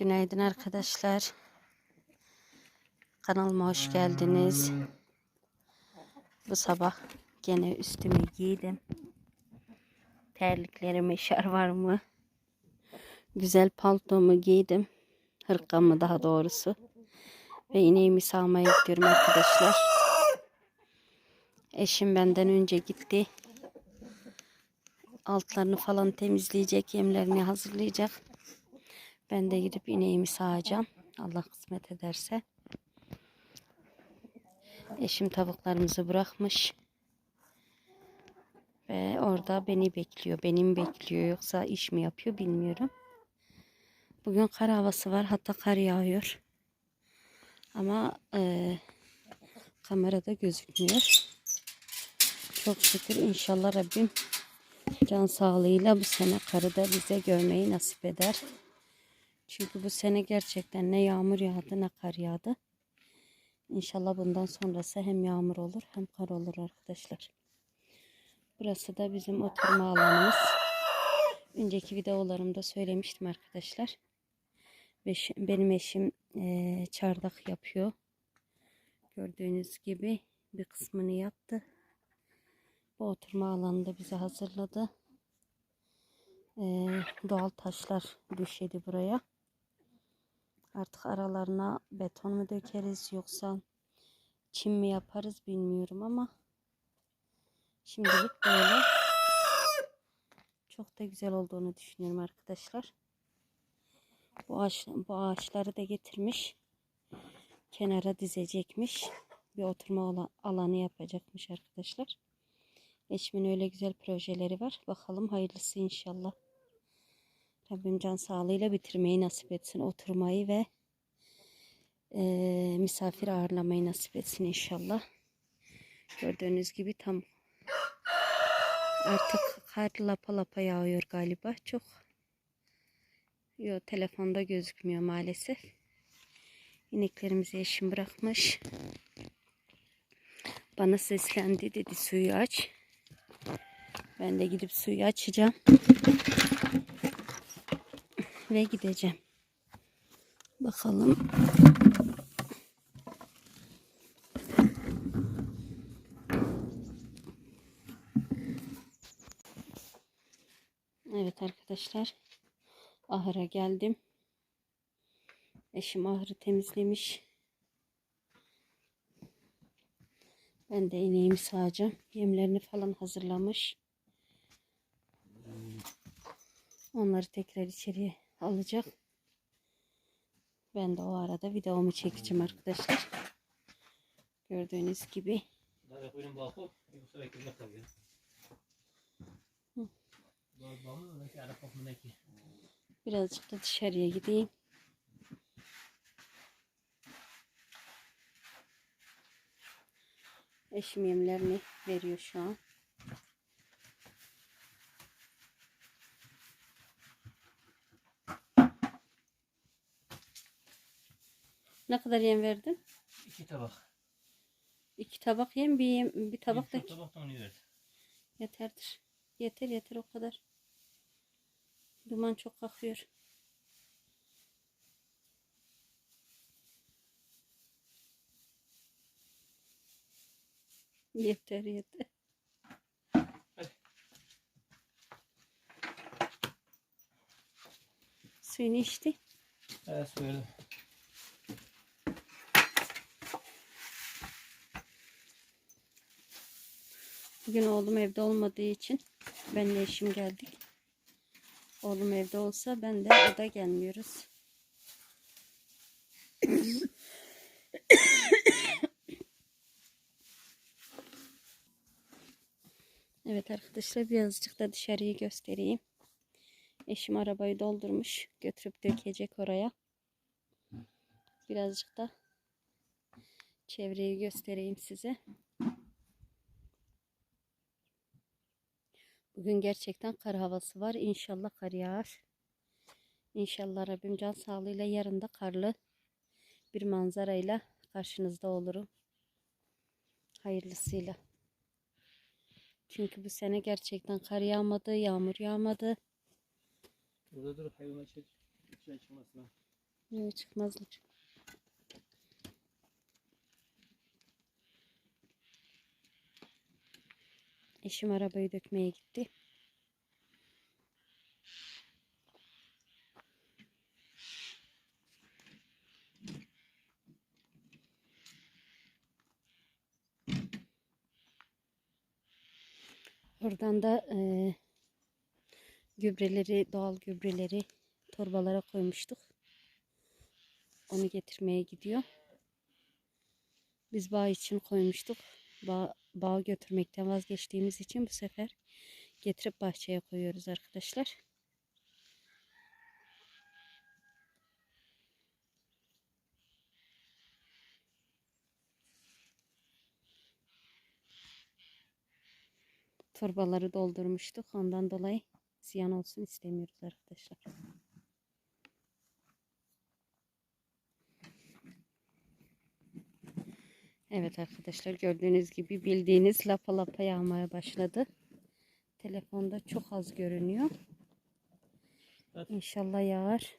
Günaydın arkadaşlar. Kanalıma hoş geldiniz. Bu sabah gene üstümü giydim. Terliklerime şarvarımı, güzel paltomu giydim. Hırkamı daha doğrusu. Ve ineğimi sağmaya gidiyorum arkadaşlar. Eşim benden önce gitti. Altlarını falan temizleyecek, yemlerini hazırlayacak. Ben de gidip ineğimi sağacağım. Allah kısmet ederse. Eşim tavuklarımızı bırakmış. Ve orada beni bekliyor. Benim bekliyor. Yoksa iş mi yapıyor bilmiyorum. Bugün kar havası var. Hatta kar yağıyor. Ama e, kamerada gözükmüyor. Çok şükür inşallah Rabbim can sağlığıyla bu sene karı da bize görmeyi nasip eder. Çünkü bu sene gerçekten ne yağmur yağdı ne kar yağdı. İnşallah bundan sonrası hem yağmur olur hem kar olur arkadaşlar. Burası da bizim oturma alanımız. Önceki videolarımda söylemiştim arkadaşlar. Benim eşim e, çardak yapıyor. Gördüğünüz gibi bir kısmını yaptı. Bu oturma alanını da bize hazırladı. E, doğal taşlar düşedi buraya. Artık aralarına beton mu dökeriz yoksa çim mi yaparız bilmiyorum ama şimdilik böyle çok da güzel olduğunu düşünüyorum arkadaşlar. Bu, ağaç, bu ağaçları da getirmiş. Kenara dizecekmiş. Bir oturma alanı yapacakmış arkadaşlar. Eşimin öyle güzel projeleri var. Bakalım hayırlısı inşallah. Rabbim can sağlığıyla bitirmeyi nasip etsin. Oturmayı ve e, misafir ağırlamayı nasip etsin inşallah. Gördüğünüz gibi tam artık kar lapa lapa yağıyor galiba. Çok Yo, telefonda gözükmüyor maalesef. İneklerimizi eşim bırakmış. Bana seslendi dedi suyu aç. Ben de gidip suyu açacağım ve gideceğim. Bakalım. Evet arkadaşlar. Ahıra geldim. Eşim ahırı temizlemiş. Ben de ineğimi sağacağım. Yemlerini falan hazırlamış. Onları tekrar içeriye alacak. Ben de o arada videomu çekeceğim arkadaşlar. Gördüğünüz gibi. Birazcık da dışarıya gideyim. Eşim yemlerini veriyor şu an. Ne kadar yem verdin? İki tabak. İki tabak yem bir yem, bir tabak da Bir tabak da onu ver. yeterdir. Yeter yeter o kadar. Duman çok kalkıyor. Yeter yeter. Hadi. Suyunu içti. Evet söyledim. Bugün oğlum evde olmadığı için benle eşim geldik. Oğlum evde olsa ben de o gelmiyoruz. Evet arkadaşlar birazcık da dışarıyı göstereyim. Eşim arabayı doldurmuş. Götürüp dökecek oraya. Birazcık da çevreyi göstereyim size. Bugün gerçekten kar havası var. İnşallah kar yağar. İnşallah Rabbim can sağlığıyla yarın da karlı bir manzarayla karşınızda olurum. Hayırlısıyla. Çünkü bu sene gerçekten kar yağmadı, yağmur yağmadı. Burada dur hayvana çek. Çay çıkmasına. Yok çıkmazlar. Eşim arabayı dökmeye gitti. Oradan da eee, gübreleri, doğal gübreleri torbalara koymuştuk. Onu getirmeye gidiyor. Biz bağ için koymuştuk. Bağ, bağa götürmekten vazgeçtiğimiz için bu sefer getirip bahçeye koyuyoruz arkadaşlar. Torbaları doldurmuştuk. Ondan dolayı ziyan olsun istemiyoruz arkadaşlar. Evet arkadaşlar gördüğünüz gibi bildiğiniz lapa lapa yağmaya başladı. Telefonda çok az görünüyor. Evet. İnşallah yağar.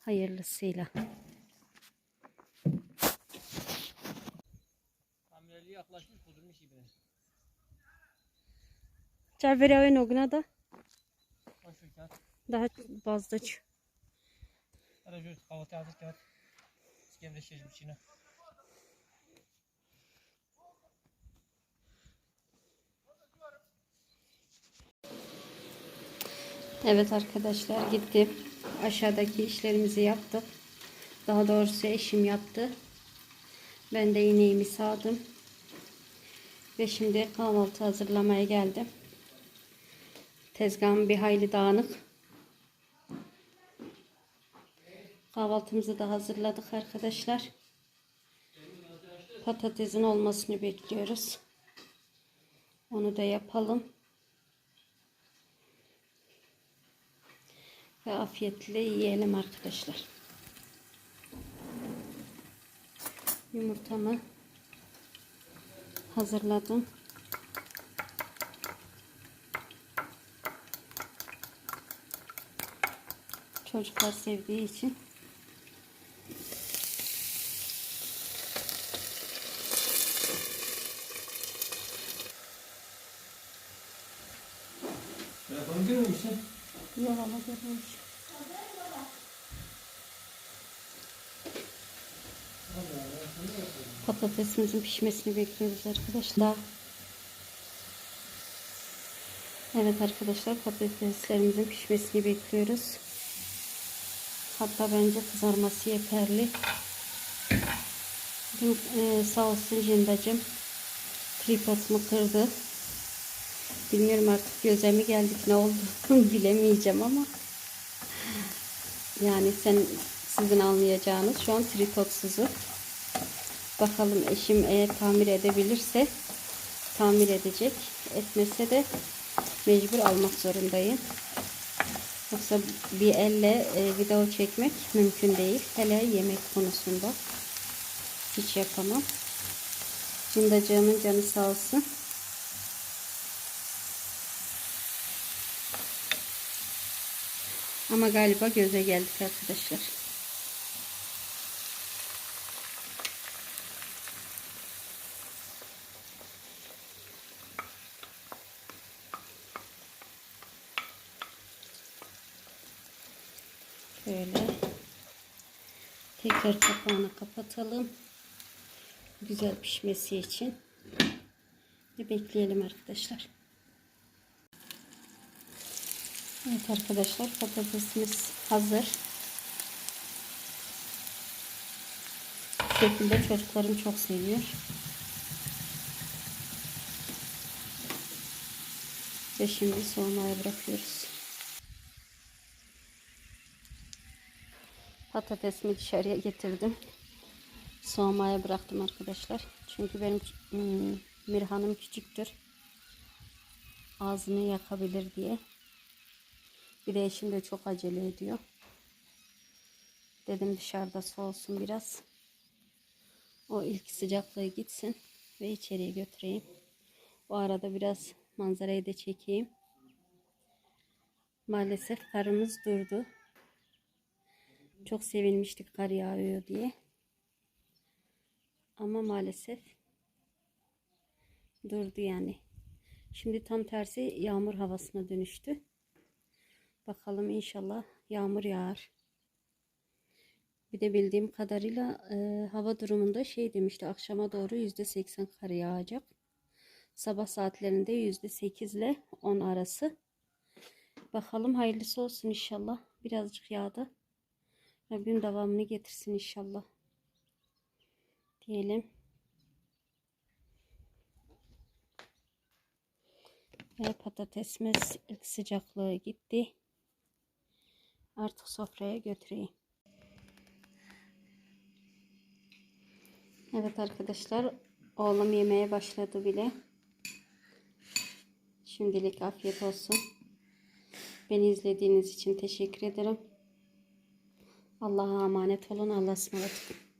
Hayırlısıyla. Kamerayla yaklaşmış kudurmuş gibi. Çavere oyun oguna da daha fazla ç- Hadi şu kahvaltı hazır kağıt. İskemle şişmiş içine. Evet arkadaşlar gittim. Aşağıdaki işlerimizi yaptık. Daha doğrusu eşim yaptı. Ben de ineğimi sağdım. Ve şimdi kahvaltı hazırlamaya geldim. Tezgahım bir hayli dağınık. Kahvaltımızı da hazırladık arkadaşlar. Patatesin olmasını bekliyoruz. Onu da yapalım. Ve afiyetle yiyelim arkadaşlar. Yumurtamı hazırladım. Çocuklar sevdiği için Telefonu görüyor musun? Yavala görmüş. Patatesimizin pişmesini bekliyoruz arkadaşlar. Evet arkadaşlar patateslerimizin pişmesini bekliyoruz. Hatta bence kızarması yeterli. Bugün e, sağ olsun Cindacığım tripodumu kırdı. Bilmiyorum artık göze mi geldik ne oldu bilemeyeceğim ama yani sen sizin anlayacağınız şu an tripodsuzu. Bakalım eşim eğer tamir edebilirse tamir edecek. Etmese de mecbur almak zorundayım. Yoksa bir elle e, video çekmek mümkün değil. Hele yemek konusunda hiç yapamam. Cındacığımın canı sağ olsun. Ama galiba göze geldik arkadaşlar. Şöyle tekrar kapağını kapatalım. Güzel pişmesi için. Bekleyelim arkadaşlar. Evet arkadaşlar patatesimiz hazır. Bu şekilde çocuklarım çok seviyor. Ve şimdi soğumaya bırakıyoruz. Patatesimi dışarıya getirdim. Soğumaya bıraktım arkadaşlar. Çünkü benim hmm, Mirhan'ım küçüktür. Ağzını yakabilir diye. Bir de eşim de çok acele ediyor. Dedim dışarıda soğusun biraz. O ilk sıcaklığı gitsin ve içeriye götüreyim. O arada biraz manzarayı da çekeyim. Maalesef karımız durdu. Çok sevinmiştik kar yağıyor diye. Ama maalesef durdu yani. Şimdi tam tersi yağmur havasına dönüştü. Bakalım inşallah yağmur yağar. Bir de bildiğim kadarıyla e, hava durumunda şey demişti akşama doğru %80 kar yağacak. Sabah saatlerinde %8 ile 10 arası. Bakalım hayırlısı olsun inşallah. Birazcık yağdı. Rabbim devamını getirsin inşallah. Diyelim. Ve patatesimiz sıcaklığı gitti. Artık sofraya götüreyim. Evet arkadaşlar oğlum yemeye başladı bile. Şimdilik afiyet olsun. Beni izlediğiniz için teşekkür ederim. Allah'a emanet olun. Allah'a ısmarladık.